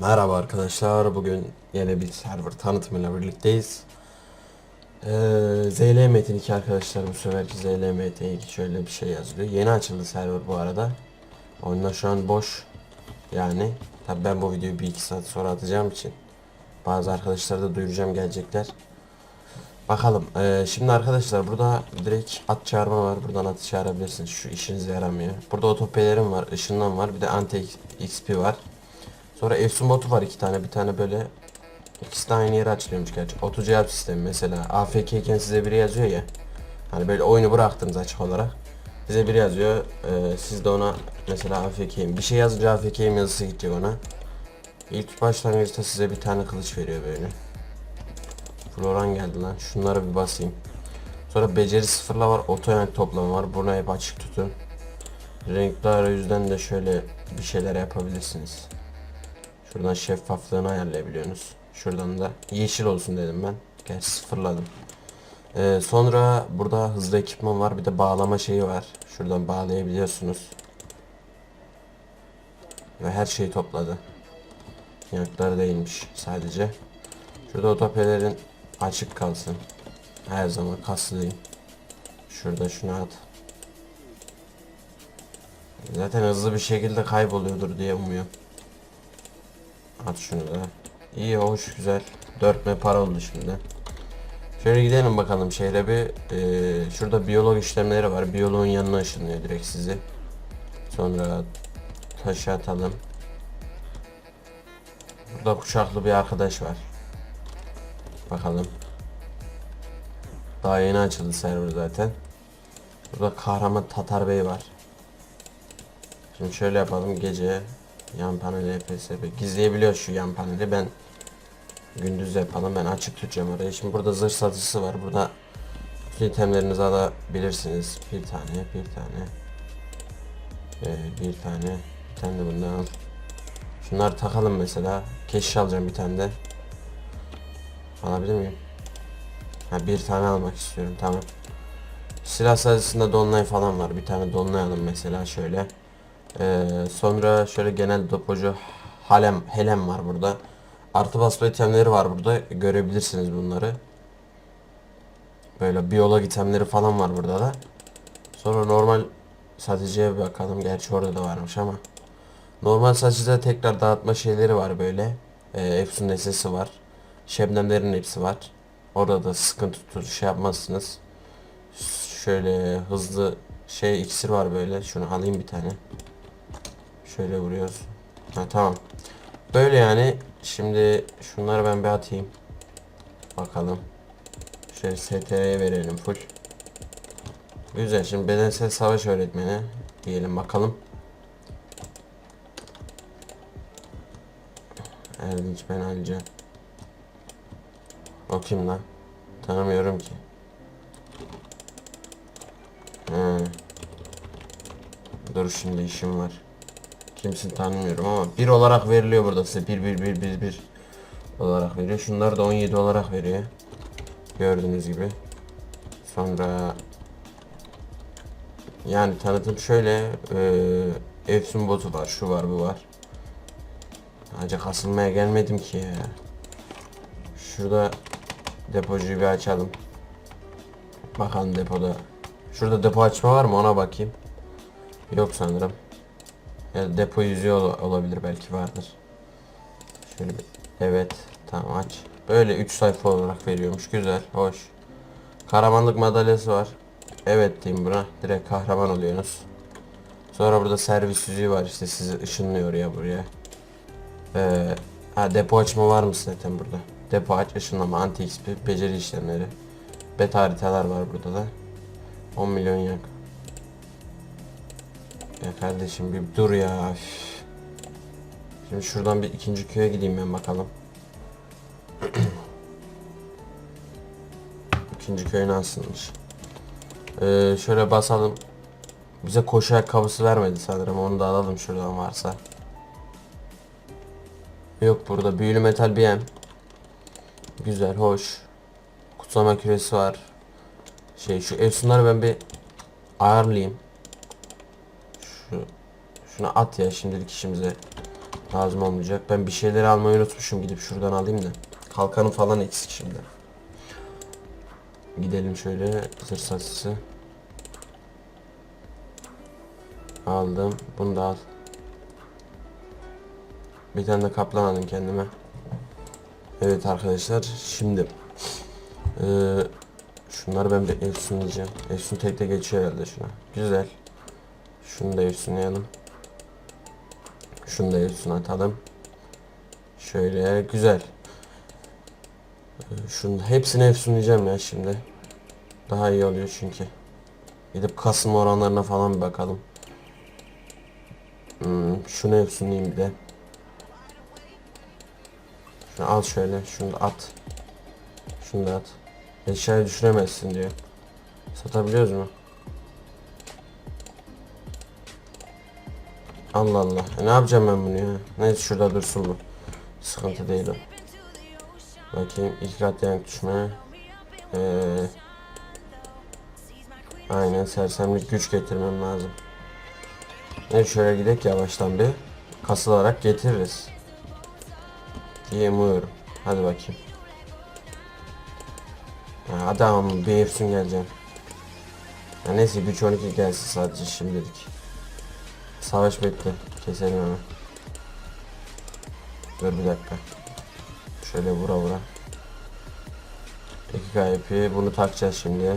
Merhaba arkadaşlar. Bugün yine bir server tanıtımıyla birlikteyiz. Ee, ZL Metin 2 arkadaşlar bu seferki ZL Metin 2 şöyle bir şey yazılıyor. Yeni açıldı server bu arada. Oyunlar şu an boş. Yani tabi ben bu videoyu bir iki saat sonra atacağım için bazı arkadaşlar da duyuracağım gelecekler. Bakalım. Ee, şimdi arkadaşlar burada direkt at çağırma var. Buradan atı çağırabilirsiniz. Şu işinize yaramıyor. Burada otopelerim var. ışından var. Bir de anti XP var. Sonra Efsun botu var iki tane. Bir tane böyle ikisi de aynı yere açılıyormuş gerçi. Otu cevap sistemi mesela. AFK iken size biri yazıyor ya. Hani böyle oyunu bıraktınız açık olarak. Size biri yazıyor. e, siz de ona mesela AFK'yim. Bir şey yazınca AFK'yim yazısı gidecek ona. İlk başlangıçta size bir tane kılıç veriyor böyle. Floran geldi lan. Şunlara bir basayım. Sonra beceri sıfırla var. Oto yank toplama var. Bunu hep açık tutun. Renkli arayüzden de şöyle bir şeyler yapabilirsiniz. Şuradan şeffaflığını ayarlayabiliyorsunuz. Şuradan da yeşil olsun dedim ben. Gerçi sıfırladım. Ee, sonra burada hızlı ekipman var. Bir de bağlama şeyi var. Şuradan bağlayabiliyorsunuz. Ve her şeyi topladı. Yanakları değilmiş sadece. Şurada otopelerin açık kalsın. Her zaman kaslayayım. Şurada şunu at. Zaten hızlı bir şekilde kayboluyordur diye umuyorum. At şunu da. İyi hoş güzel. 4 me para oldu şimdi. Şöyle gidelim bakalım şehre bir. Ee, şurada biyolog işlemleri var. Biyoloğun yanına ışınlıyor direkt sizi. Sonra taşı atalım. Burada kuşaklı bir arkadaş var. Bakalım. Daha yeni açıldı server zaten. Burada kahraman Tatar Bey var. Şimdi şöyle yapalım gece yan paneli EPSB gizleyebiliyor şu yan paneli. Ben gündüz yapalım ben açık tutacağım orayı. Şimdi burada zırh satıcısı var. Burada bütün itemlerinizi alabilirsiniz bir tane bir tane ee, bir tane. Bir tane de bundan al. Şunları takalım mesela. Keşiş alacağım bir tane de alabilir miyim ha bir tane almak istiyorum tamam silah satıcısında dolunay falan var bir tane dolunay alın mesela şöyle ee, sonra şöyle genel depocu Halem, Helem var burada. Artı basma itemleri var burada. Görebilirsiniz bunları. Böyle biyolog itemleri falan var burada da. Sonra normal satıcıya bakalım. Gerçi orada da varmış ama. Normal satıcıda tekrar dağıtma şeyleri var böyle. Ee, Epson nesnesi var. Şebnemlerin hepsi var. Orada da sıkıntı tutur şey yapmazsınız. Şöyle hızlı şey iksir var böyle. Şunu alayım bir tane. Şöyle vuruyoruz. Ha tamam. Böyle yani. Şimdi şunları ben bir atayım. Bakalım. Şöyle STR'ye verelim full. Güzel. Şimdi bedensel savaş öğretmeni diyelim bakalım. Erdinç ben Alican. O kim lan? Tanımıyorum ki. He. Dur şimdi işim var. Kimsin tanımıyorum ama bir olarak veriliyor burada size. Bir bir bir bir bir olarak veriyor. Şunlar da 17 olarak veriyor. Gördüğünüz gibi. Sonra yani tanıtım şöyle e, Efsun botu var. Şu var bu var. Acı kasılmaya gelmedim ki ya. Şurada depocuyu bir açalım. Bakalım depoda. Şurada depo açma var mı ona bakayım. Yok sanırım. Ya depo yüzüyor ol- olabilir belki vardır. Şöyle bir evet tamam aç. Böyle 3 sayfa olarak veriyormuş. Güzel, hoş. Kahramanlık madalyası var. Evet diyeyim buna. Direkt kahraman oluyorsunuz. Sonra burada servis yüzüğü var işte sizi ışınlıyor ya buraya. Ee, ha depo açma var mı zaten burada? Depo aç, ışınlama, anti XP, beceri işlemleri. Beta haritalar var burada da. 10 milyon yak. Ya kardeşim bir dur ya. üf. Şimdi şuradan bir ikinci köye gideyim ben bakalım. ikinci köy nasılmış? Ee, şöyle basalım. Bize koşu ayakkabısı vermedi sanırım. Onu da alalım şuradan varsa. Yok burada büyülü metal BM. Güzel, hoş. Kutsama küresi var. Şey şu efsunları ben bir ayarlayayım. Şu şunu at ya şimdilik işimize lazım olmayacak. Ben bir şeyleri almayı unutmuşum. Gidip şuradan alayım da. Kalkanı falan eksik şimdi. Gidelim şöyle zırh saçısı. Aldım. Bunu da al. Bir tane de kaplan aldım kendime. Evet arkadaşlar şimdi eee, şunları ben bir. Efsun tek tek geçiyor herhalde şuna. Güzel. Şunu da efsunlayalım. Şunu da efsun atalım. Şöyle güzel. Ee, Şunun hepsini efsunlayacağım ya şimdi. Daha iyi oluyor çünkü. Gidip kasım oranlarına falan bir bakalım. Hmm, şunu efsunlayayım bir de. Al şöyle, şunu at. Şunu da at. Eşyayı düşüremezsin diyor. Satabiliyoruz mu? Allah Allah. E ne yapacağım ben bunu ya? Neyse şurada dursun bu. Sıkıntı değil o. Bakayım ilk yank düşme. Ee, aynen sersemlik güç getirmem lazım. Ne şöyle gidelim yavaştan bir. Kasılarak getiririz. Diye umuyorum. Hadi bakayım. Ya adam bir efsun geleceğim. Ya neyse güç 12 gelsin sadece şimdilik. Savaş bekle. Keselim hemen. Dur bir dakika. Şöyle vura vura. 2 KP bunu takacağız şimdi.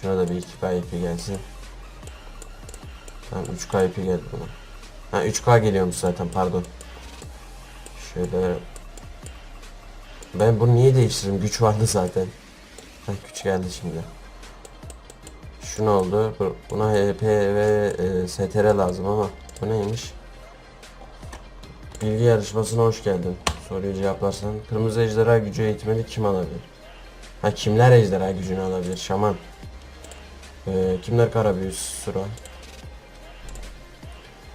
Şuna da bir 2 KP gelsin. Tamam 3 KP geldi buna. Ha 3K geliyormuş zaten pardon. Şöyle ben bunu niye değiştirdim? Güç vardı zaten. Heh, güç geldi şimdi. Şu ne oldu? Bu- Buna HP ve e, STR lazım ama bu neymiş? Bilgi yarışmasına hoş geldin. Soruyu cevaplarsan. Kırmızı ejderha gücü eğitimini kim alabilir? Ha kimler ejderha gücünü alabilir? Şaman. Ee, kimler kara büyüsü sıra?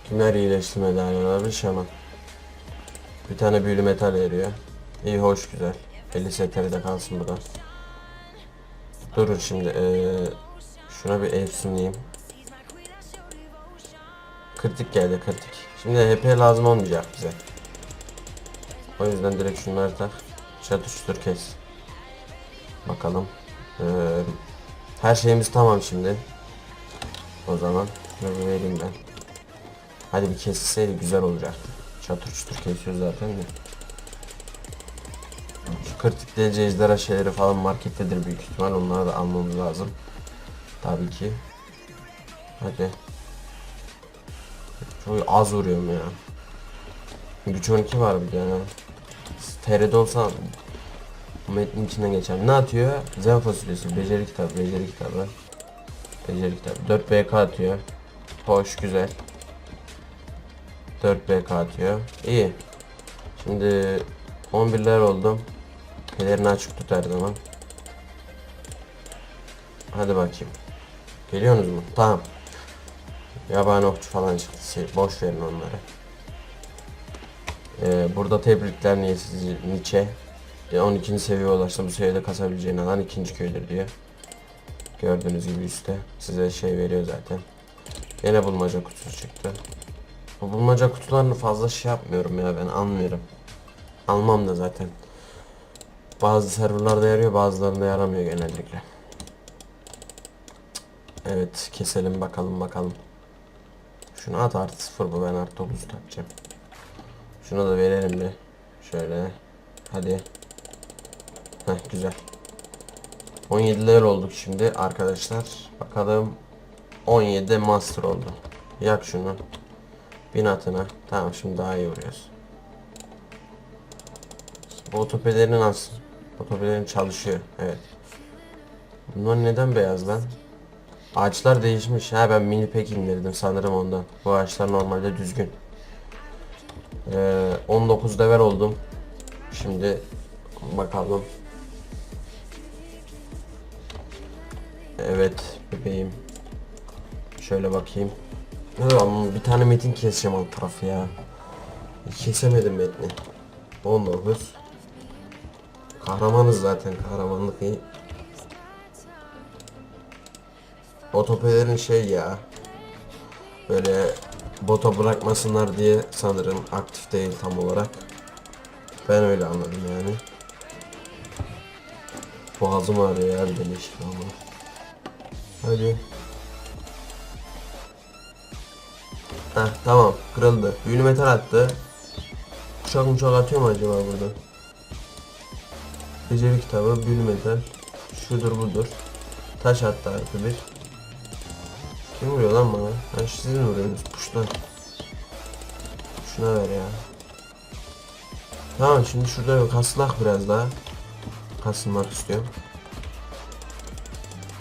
Kimler iyileştirme dahil olabilir? Şaman. Bir tane büyülü metal veriyor. İyi hoş güzel. 50 STR de kalsın burada. Durun şimdi. Ee, şuna bir ev sunayım. Kritik geldi kritik. Şimdi HP lazım olmayacak bize. O yüzden direkt şunları tak. Çatıştır kes. Bakalım. Ee, her şeyimiz tamam şimdi. O zaman şunu vereyim ben. Hadi bir kesilseydi güzel olacaktı. Çatır çutur kesiyor zaten de. Kritik derece ejderha şeyleri falan markettedir büyük ihtimal. Onları da almamız lazım. Tabii ki. Hadi. Çok az vuruyorum ya. Güç 12 var bir de ya. TR'de olsa metnin içinden geçer. Ne atıyor? Zen fasulyesi, beceri kitabı, beceri kitabı. Beceri kitabı. 4 BK atıyor. Hoş, güzel. 4 BK atıyor. İyi. Şimdi 11'ler oldum. Pelerini açık tut her zaman. Hadi bakayım. Geliyorsunuz mu? Tamam. Yabani okçu falan çıktı. Şey, boş verin onları. Ee, burada tebrikler Nietzsche. Nietzsche. E, 12. seviyeye ulaştı. Bu seviyede kasabileceğin alan ikinci köydür diyor. Gördüğünüz gibi üstte. Size şey veriyor zaten. Yine bulmaca kutusu çıktı. Bu bulmaca kutularını fazla şey yapmıyorum ya ben almıyorum. Almam da zaten. Bazı serverlarda yarıyor bazılarında yaramıyor genellikle. Evet keselim bakalım bakalım. Şunu at artı sıfır bu ben artı 9 takacağım. Şunu da verelim bir. Şöyle. Hadi. Heh güzel. 17'ler olduk şimdi arkadaşlar. Bakalım. 17 master oldu. Yak şunu. Bin atına. Tamam şimdi daha iyi vuruyoruz. Bu otopederin nasıl? Otopederin çalışıyor. Evet. Bunlar neden beyaz lan? Ağaçlar değişmiş. Ha ben mini pek indirdim sanırım ondan. Bu ağaçlar normalde düzgün. Ee, 19 level oldum. Şimdi bakalım. Evet bebeğim. Şöyle bakayım. Ulan bir tane metin keseceğim alt tarafı ya. Kesemedim metni. 19. Kahramanız zaten kahramanlık iyi. Otopelerin şey ya. Böyle bota bırakmasınlar diye sanırım aktif değil tam olarak. Ben öyle anladım yani. Boğazım ağrıyor ya bir de leş ama. Hadi. Heh tamam kırıldı. Büyülü metal attı. Kuşak uçak atıyor mu acaba burada? Beceri kitabı, büyülü metal. Şudur budur. Taş attı artı bir. Kim vuruyor lan bana? Ha siz mi vuruyorsunuz? Puşlar. Şuna ver ya. Tamam şimdi şurada yok. Kaslak biraz daha. Kasılmak istiyorum.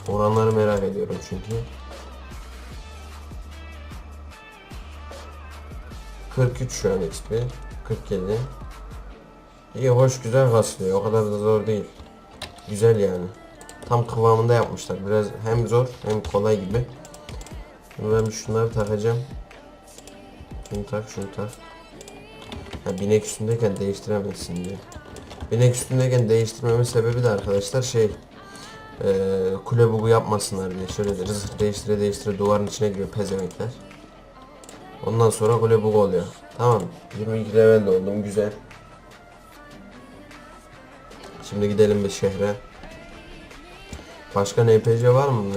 Oranları merak ediyorum çünkü. 43 şu an XP. 47. İyi hoş güzel kaslıyor. O kadar da zor değil. Güzel yani. Tam kıvamında yapmışlar. Biraz hem zor hem kolay gibi. Ben bir şunları takacağım. Şunu tak şunu tak. Ha, binek üstündeyken değiştiremezsin diye. Binek üstündeyken değiştirmemin sebebi de arkadaşlar şey eee kule bugu yapmasınlar diye şöyle de zırh değiştire değiştire duvarın içine giriyor pezemekler. Ondan sonra kule bug oluyor. Tamam 22 level oldum güzel. Şimdi gidelim bir şehre. Başka NPC var mı?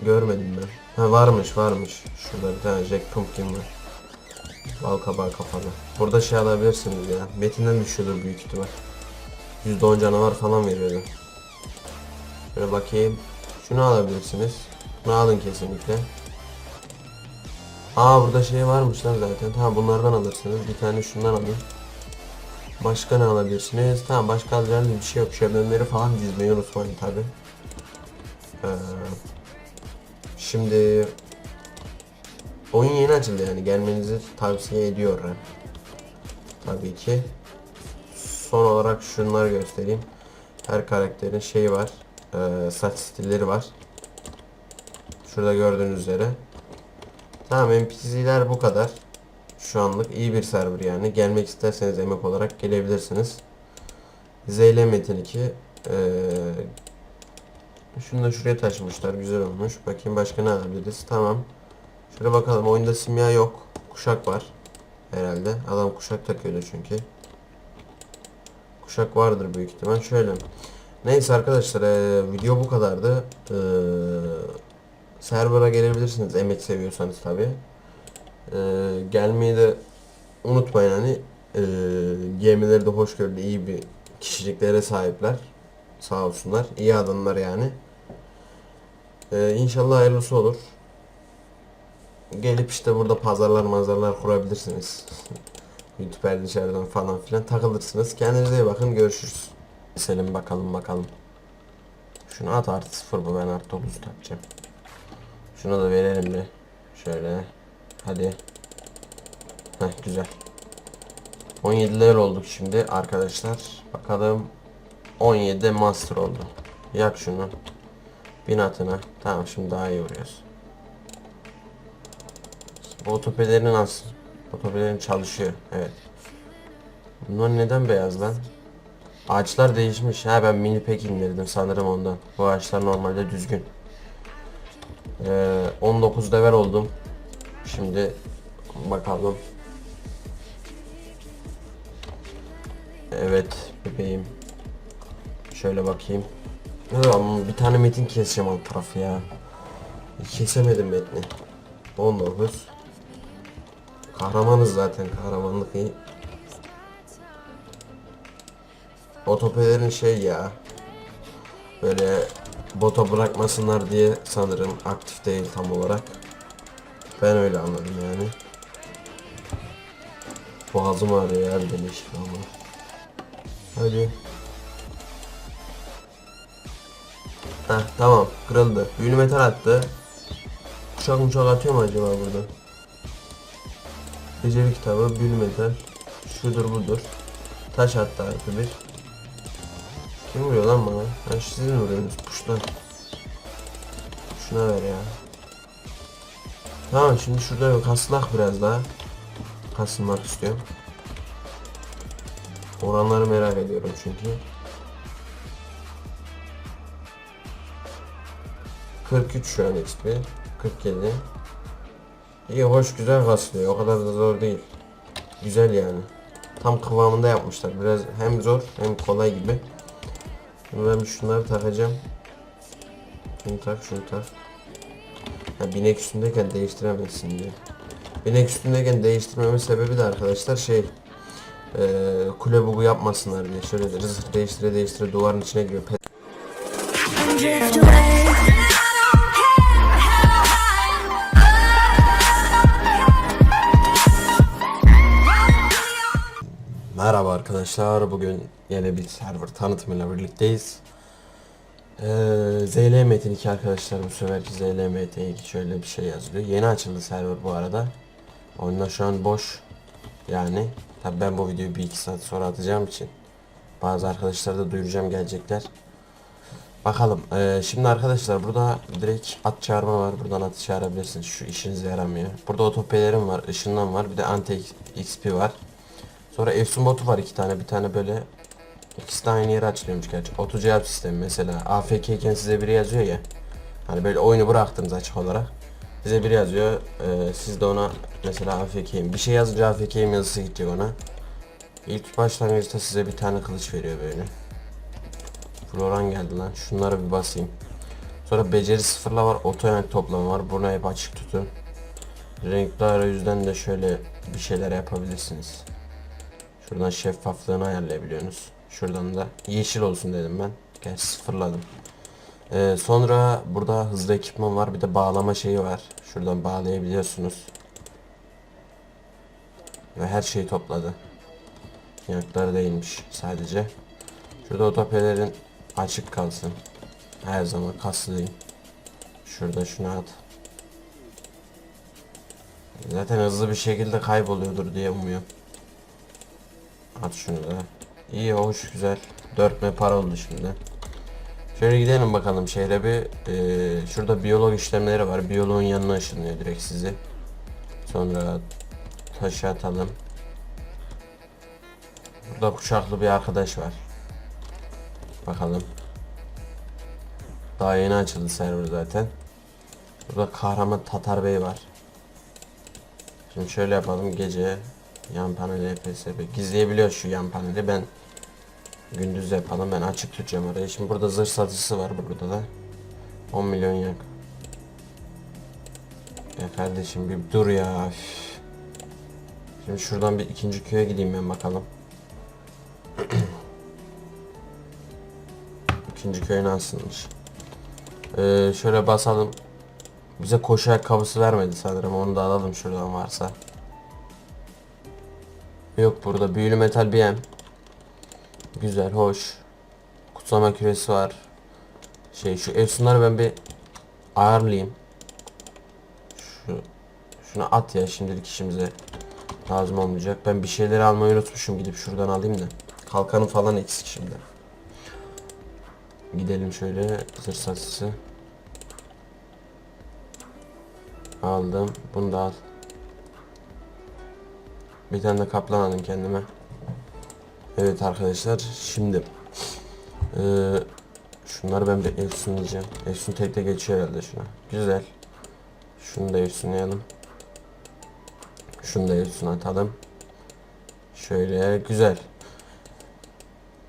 Görmedim ben. Ha varmış varmış. Şurada bir tane Jack Pumpkin var. Bal kabağı kafalı. Burada şey alabilirsiniz ya. Metinden düşüyordur büyük ihtimal. %10 canavar falan veriyordu. Şöyle bakayım. Şunu alabilirsiniz. Bunu alın kesinlikle. Aa burada şey varmış lan zaten. Tamam bunlardan alırsınız. Bir tane şundan alın. Başka ne alabilirsiniz? Tamam başka alacağınız bir şey yok. Şebnemleri falan dizmeyi unutmayın tabi. Ee, şimdi oyun yeni açıldı yani gelmenizi tavsiye ediyorum. Tabii ki. Son olarak şunları göstereyim. Her karakterin şeyi var. Ee, saç stilleri var. Şurada gördüğünüz üzere. Tamam NPC'ler bu kadar. Şu anlık iyi bir server yani. Gelmek isterseniz emek olarak gelebilirsiniz. ZL Metin 2. Ee, şunu da şuraya taşımışlar. Güzel olmuş. Bakayım başka ne alabiliriz. Tamam. Şöyle bakalım. Oyunda simya yok. Kuşak var. Herhalde. Adam kuşak takıyordu çünkü. Kuşak vardır büyük ihtimal. Şöyle. Neyse arkadaşlar. ee, video bu kadardı. Ee, server'a gelebilirsiniz. Emek seviyorsanız tabi. Gelmeyi de unutmayın hani. Ee, gemileri de hoşgörülü iyi bir kişiliklere sahipler. Sağ olsunlar. İyi adamlar yani. Ee, inşallah hayırlısı olur. Gelip işte burada pazarlar mazarlar kurabilirsiniz. YouTuber dışarıdan falan filan takılırsınız. Kendinize iyi bakın. Görüşürüz. Selim bakalım bakalım. Şunu at artı sıfır bu ben artı 9 takacağım. Şunu da verelim bir. Şöyle. Hadi. Heh güzel. 17 level olduk şimdi arkadaşlar. Bakalım. 17 master oldu. Yak şunu. Bin atına. Tamam şimdi daha iyi vuruyoruz. Otopelerin nasıl? Otopelerin çalışıyor. Evet. Bunlar neden beyaz lan? Ağaçlar değişmiş. Ha ben mini pek indirdim sanırım ondan. Bu ağaçlar normalde düzgün. Ee, 19 level oldum. Şimdi bakalım. Evet bebeğim. Şöyle bakayım. Ama bir tane metin keseceğim alt tarafı ya. Kesemedim metni. 19. Kahramanız zaten kahramanlık iyi. Otopelerin şey ya. Böyle bota bırakmasınlar diye sanırım aktif değil tam olarak. Ben öyle anladım yani. Boğazım ağrıyor de leş ama. Hadi. Heh tamam kırıldı. Büyülü metal attı. Kuşak uçak atıyor mu acaba burada? Beceri kitabı, büyülü metal. Şudur budur. Taş attı artı bir. Kim vuruyor lan bana? Ha siz mi vuruyorsunuz? Puşlar. Şuna ver ya. Tamam şimdi şurada yok. Kaslak biraz daha. Kasılmak istiyorum. Oranları merak ediyorum çünkü. 43 şu an XP. 47. İyi hoş güzel kasılıyor. O kadar da zor değil. Güzel yani. Tam kıvamında yapmışlar. Biraz hem zor hem kolay gibi. Ben şunları takacağım. Şunu tak şunu tak. Ha, binek üstündeyken değiştiremezsin diye. Binek üstündeyken değiştirmemin sebebi de arkadaşlar şey eee kule bugu yapmasınlar diye şöyle de zırh değiştire değiştire duvarın içine giriyor. Pe- drift away. Merhaba arkadaşlar bugün yine bir server tanıtımıyla birlikteyiz. Ee, ZL Metin 2 arkadaşlar bu seferki ZL Metin 2 şöyle bir şey yazılıyor. Yeni açıldı server bu arada. Oyunda şu an boş. Yani tabi ben bu videoyu bir iki saat sonra atacağım için bazı arkadaşlar da duyuracağım gelecekler. Bakalım. Ee, şimdi arkadaşlar burada direkt at çağırma var. Buradan atı çağırabilirsiniz. Şu işinize yaramıyor. Burada otopelerim var. ışından var. Bir de anti XP var. Sonra Efsun botu var iki tane. Bir tane böyle ikisi de aynı yere açılıyormuş gerçi. Oto cevap sistemi mesela. AFK iken size biri yazıyor ya. Hani böyle oyunu bıraktınız açık olarak. Size biri yazıyor. ee, siz de ona mesela AFK'yim. Bir şey yazınca AFK'yim yazısı gidecek ona. İlk başlangıçta size bir tane kılıç veriyor böyle. Floran geldi lan. Şunlara bir basayım. Sonra beceri sıfırla var. Oto yank toplamı var. Bunu hep açık tutun. Renkli arayüzden de şöyle bir şeyler yapabilirsiniz. Şuradan şeffaflığını ayarlayabiliyorsunuz. Şuradan da yeşil olsun dedim ben. Gerçi sıfırladım. Ee, sonra burada hızlı ekipman var. Bir de bağlama şeyi var. Şuradan bağlayabiliyorsunuz. Ve her şeyi topladı. Yanakları değilmiş sadece. Şurada otopelerin açık kalsın. Her zaman kaslayayım. Şurada şunu at. Zaten hızlı bir şekilde kayboluyordur diye umuyorum. At şunu da. İyi hoş güzel. 4 m para oldu şimdi. Şöyle gidelim bakalım şehre bir. Ee, şurada biyolog işlemleri var. Biyoloğun yanına ışınlıyor direkt sizi. Sonra taşı atalım. Burada kuşaklı bir arkadaş var. Bakalım. Daha yeni açıldı server zaten. Burada kahraman Tatar Bey var. Şimdi şöyle yapalım gece yan paneli EPSB gizleyebiliyor şu yan paneli. Ben gündüz yapalım ben açık tutacağım orayı. Şimdi burada zırh satıcısı var burada da. 10 milyon yak. Ya kardeşim bir dur ya şimdi şuradan bir ikinci köye gideyim ben bakalım. İkinci köy nasılmış? Ee, şöyle basalım. Bize koşu ayakkabısı vermedi sanırım. Onu da alalım şuradan varsa Yok burada büyülü metal BM. Güzel, hoş. Kutsama küresi var. Şey şu efsunları ben bir ayarlayayım. Şu şunu at ya şimdilik işimize lazım olmayacak. Ben bir şeyleri almayı unutmuşum gidip şuradan alayım da. Kalkanım falan eksik şimdi. Gidelim şöyle zırh satısı. Aldım. Bunu da al. Bir tane de kaplan aldım kendime. Evet arkadaşlar şimdi eee şunları ben bir. Efsun tek tek geçiyor herhalde şuna. Güzel. Şunu da efsunlayalım. Şunu da efsun atalım. Şöyle güzel.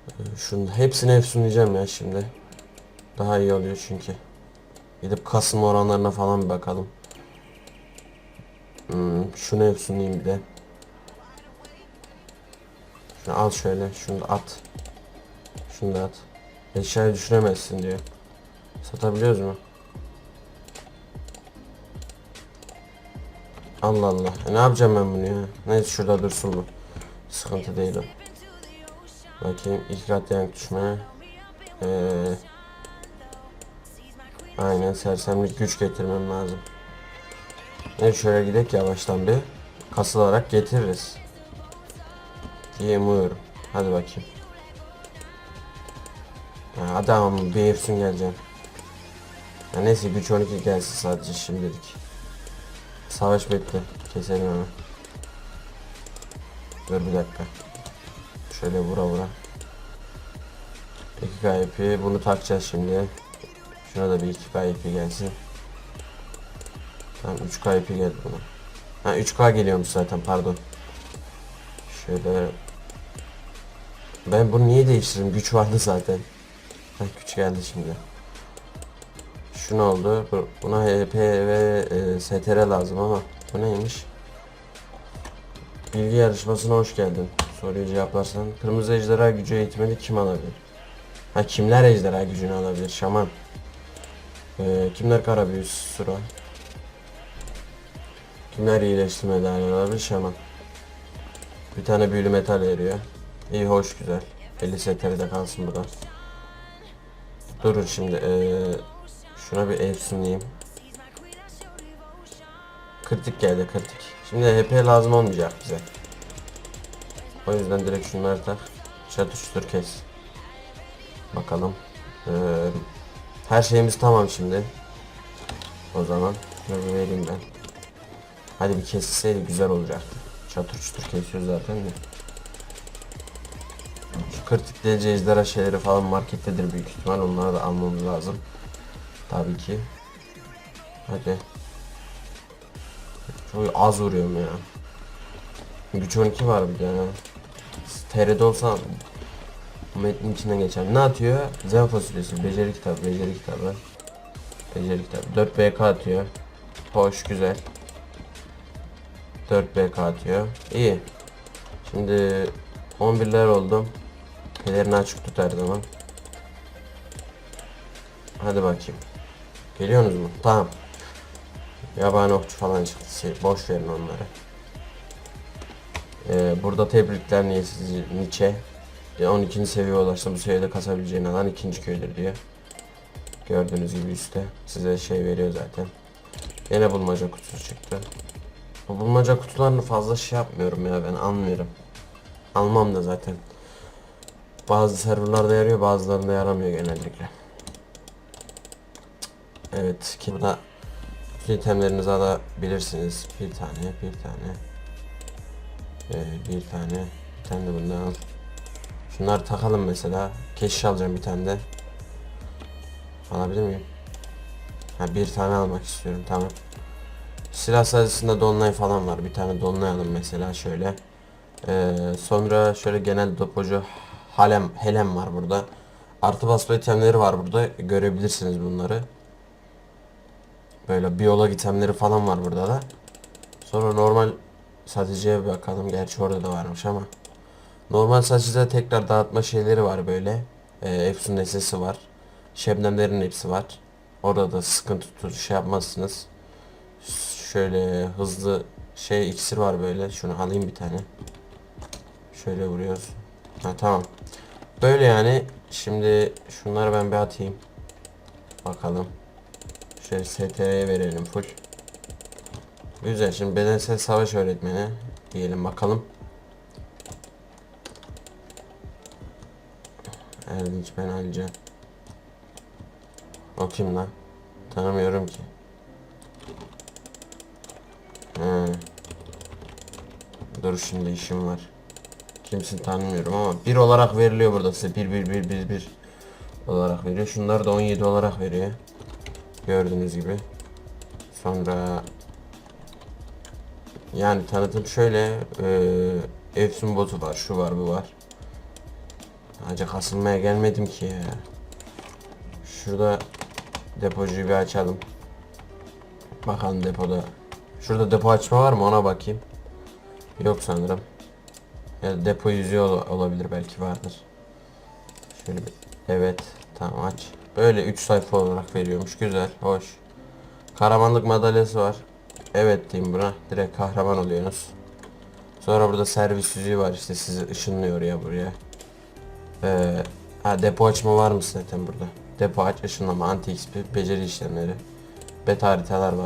Eee, Şunu hepsini efsunlayacağım ya şimdi. Daha iyi oluyor çünkü. Gidip kasım oranlarına falan bir bakalım. Hmm, şunu efsunlayayım bir de. Şunu al şöyle. Şunu da at. Şunu da at. Eşyayı düşüremezsin diyor. Satabiliyoruz mu? Allah Allah. E ne yapacağım ben bunu ya? Neyse şurada dursun bu. Sıkıntı değil o. Bakayım ilk yank düşme. Ee, aynen sersemlik güç getirmem lazım. Ne şöyle gidelim yavaştan bir. Kasılarak getiririz diye umuyorum. Hadi bakayım. Ya adam bir efsun geleceğim. Ya neyse güç 12 gelsin sadece şimdilik. Savaş bekle. Keselim hemen. Dur bir dakika. Şöyle vura vura. 2 KP bunu takacağız şimdi. Şuna da bir 2K IP gelsin. Tamam 3K IP geldi buna. Ha 3K geliyormuş zaten pardon. Şöyle ben bunu niye değiştirdim? Güç vardı zaten. Ha güç geldi şimdi. Şu ne oldu? Bu- Buna HP ve e, STR lazım ama bu neymiş? Bilgi yarışmasına hoş geldin. Soruyu cevaplarsan. Kırmızı ejderha gücü eğitmeni kim alabilir? Ha kimler ejderha gücünü alabilir? Şaman. Ee, kimler kara büyüsü sıra? Kimler iyileştirme dahil olabilir? Şaman. Bir tane büyülü metal veriyor. İyi hoş güzel. 50 STR'de kalsın bu da. Durun şimdi. Ee, şuna bir efsunlayayım. Kritik geldi kritik. Şimdi HP lazım olmayacak bize. O yüzden direkt şunları tak. Çatıştır kes. Bakalım. Ee, her şeyimiz tamam şimdi. O zaman şunu vereyim ben. Hadi bir kesilseydi güzel olacaktı. Çatır çutur kesiyor zaten de. Kritik ejderha şeyleri falan markettedir büyük ihtimal. Onları da almamız lazım. Tabii ki. Hadi. Çok az vuruyorum ya. Güç 12 var bir tane. TR'de olsa bu metnin içinden geçer. Ne atıyor? Zen fasulyesi, beceri kitabı, beceri kitabı. Beceri kitabı. 4 BK atıyor. Hoş, güzel. 4 BK atıyor. İyi. Şimdi 11'ler oldum. Pelerini açık tut her zaman. Hadi bakayım. Geliyorsunuz mu? Tamam. Yabani okçu falan çıktı. Şey, boş verin onları. Ee, burada tebrikler Nietzsche. E, 12. seviyeye ulaştı. Bu seviyede kasabileceğin alan ikinci köydür diyor. Gördüğünüz gibi üstte. Size şey veriyor zaten. Yine bulmaca kutusu çıktı. Bu bulmaca kutularını fazla şey yapmıyorum ya ben almıyorum. Almam da zaten. Bazı serverlarda yarıyor bazılarında yaramıyor genellikle. Evet burada itemlerinizi alabilirsiniz. Bir tane, bir tane. Ee, bir tane. Bir tane de bundan al. Şunları takalım mesela. Keşiş alacağım bir tane de. Alabilir miyim? Ha bir tane almak istiyorum tamam. Silah sayısında dolunay falan var. Bir tane dolunay alın mesela şöyle. Ee, sonra şöyle genel depocu Halem, Helem var burada. Artı basma itemleri var burada. Görebilirsiniz bunları. Böyle biyolog itemleri falan var burada da. Sonra normal satıcıya bakalım. Gerçi orada da varmış ama. Normal satıcıda tekrar dağıtma şeyleri var böyle. Ee, Efsun nesesi var. Şebnemlerin hepsi var. Orada da sıkıntı tut şey yapmazsınız. Şöyle hızlı şey iksir var böyle. Şunu alayım bir tane. Şöyle vuruyoruz. Ha tamam. Böyle yani. Şimdi şunları ben bir atayım. Bakalım. Şöyle STR'ye verelim full. Güzel şimdi bedensel savaş öğretmeni diyelim bakalım. Erdinç ben Alican. O kim lan? Tanımıyorum ki. He. Dur şimdi işim var. Kimsin tanımıyorum ama bir olarak veriliyor burada size. Bir bir bir bir bir olarak veriyor. Şunlar da 17 olarak veriyor. Gördüğünüz gibi. Sonra yani tanıtım şöyle e, Efsun botu var, şu var, bu var. Acı kasılmaya gelmedim ki ya. Şurada depocuyu bir açalım. Bakalım depoda. Şurada depo açma var mı ona bakayım. Yok sanırım. Ya depo ol- olabilir belki vardır. Şöyle bir evet tamam aç. Böyle 3 sayfa olarak veriyormuş. Güzel, hoş. Kahramanlık madalyası var. Evet diyeyim buna. Direkt kahraman oluyorsunuz. Sonra burada servis yüzüğü var işte sizi ışınlıyor ya buraya. Ee, ha depo açma var mı zaten burada? Depo aç, ışınlama, anti XP, beceri işlemleri. Beta haritalar var.